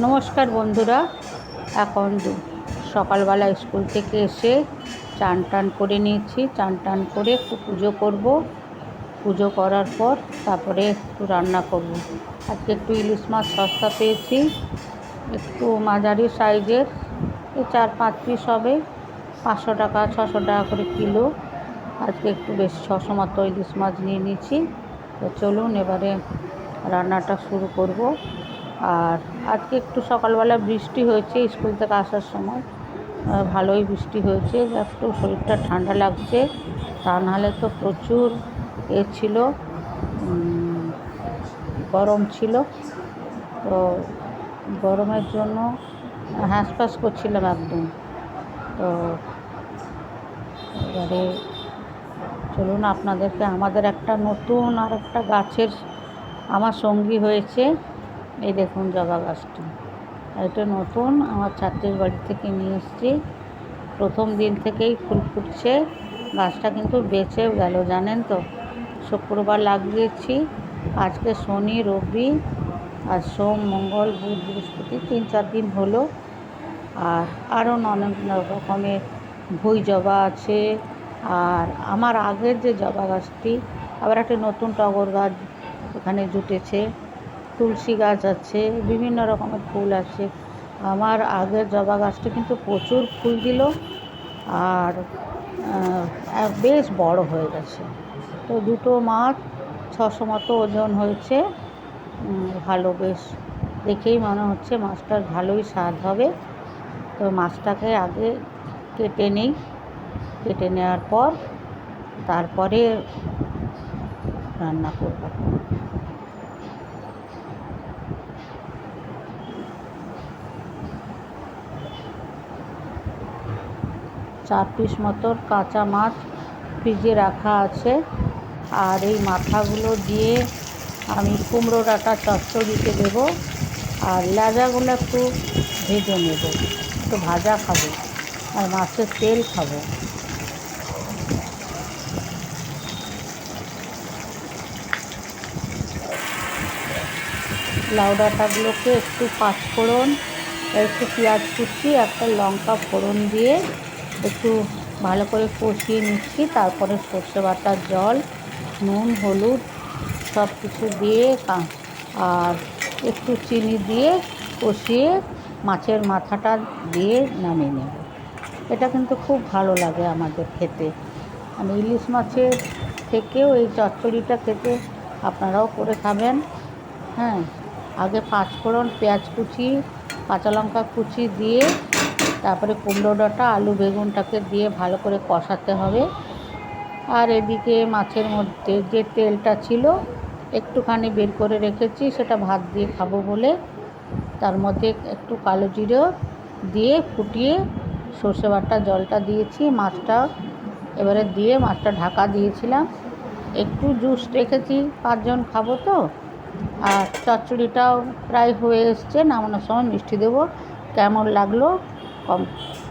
নমস্কার বন্ধুরা। এখন সকালবেলা স্কুল থেকে এসে চান টান করে নিয়েছি। চান টান করে একটু পুজো করব। পুজো করার পর তারপরে একটু রান্না করব। আজকে একটু ইলিশ মাছ সস্তা পেয়েছি। একটু মাঝারি সাইজের। এই চার পাঁচ পিস হবে। পাঁচশো টাকা, ছশো টাকা করে কিলো। আজকে একটু বেশি ছশো মতো ইলিশ মাছ নিয়ে নিয়েছি। তো চলুন এবারে রান্নাটা শুরু করব। আর আজকে একটু সকালবেলা বৃষ্টি হয়েছে স্কুল থেকে আসার সময়। ভালোই বৃষ্টি হয়েছে, একটু শরীরটা ঠান্ডা লাগছে, তা নাহলে তো প্রচুর এ ছিল গরম ছিল। তো গরমের জন্য হ্যাঁসফ্যাঁস করছিলাম একদম। তো এবারে চলুন আপনাদেরকে, আমাদের একটা নতুন আর একটা গাছের আমার সঙ্গী হয়েছে। এই দেখুন জবা গাছটি। এটা নতুন, আমার ছাত্রের বাড়ি থেকে নিয়ে এসেছি। প্রথম দিন থেকেই ফুল ফুটছে, গাছটা কিন্তু বেঁচেও গেল, জানেন তো? শুক্রবার লাগিয়েছি, আজকে শনি, রবি আর সোম, মঙ্গল, বুধ, বৃহস্পতি তিন চার দিন হলো। আর আরও অনেক রকমের ভুই জবা আছে। আর আমার আগের যে জবা গাছটি, আবার একটা নতুন টগর গাছ এখানে জুটেছে। তুলসী গাছ আছে, বিভিন্ন রকমের ফুল আছে। আমার আগের জবা গাছটা কিন্তু প্রচুর ফুল দিল আর বেশ বড় হয়ে গেছে। তো দুটো মাছ ছশো মতো ওজন হয়েছে। ভালো বেশ। দেখেই মনে হচ্ছে মাছটার ভালোই স্বাদ হবে। তো মাছটাকে আগে কেটে নিই। কেটে নেওয়ার পর তারপরে রান্না করব। চার পিস মতো কাঁচা মাছ ফ্রিজে রাখা আছে। আর এই মাথাগুলো দিয়ে আমি কুমড়ো ডাঁটা চচ্চড়িতে দেবো আর লেজাগুলো একটু ভেজে নেব। একটু ভাজা খাব আর মাছের তেল খাব। লাউ ডাঁটাগুলোকে একটু পাঁচফোড়ন একটু পেঁয়াজ কুচি, একটা লঙ্কা ফোড়ন দিয়ে একটু ভালো করে কষিয়ে নিচ্ছি। তারপরে সর্ষে বাটার জল, নুন, হলুদ সব কিছু দিয়ে আর একটু চিনি দিয়ে কষিয়ে মাছের মাথাটা দিয়ে নামিয়ে নেব। এটা কিন্তু খুব ভালো লাগে আমাদের খেতে। মানে ইলিশ মাছের থেকেও এই চচ্চড়িটা খেতে আপনারাও করে খাবেন। হ্যাঁ আগে পাঁচফোড়ন পেঁয়াজ কুচি, কাঁচা লঙ্কা কুচি দিয়ে তারপরে কুমড়ো ডাঁটা, আলু বেগুনটাকে দিয়ে ভালো করে কষাতে হবে। আর এদিকে মাছের মধ্যে যে তেলটা ছিল, একটুখানি বের করে রেখেছি, সেটা ভাত দিয়ে খাব বলে। তার মধ্যে একটু কালো জিরে দিয়ে ফুটিয়ে সর্ষে বাটা জলটা দিয়েছি, মাছটা এবারে দিয়ে মাছটা ঢাকা দিয়েছিলাম। একটু জুস রেখেছি, পাঁচজন খাব তো। আর চচ্চড়িটাও প্রায় হয়ে এসছে, নামানোর সময় মিষ্টি দেবো। কেমন লাগল? 我。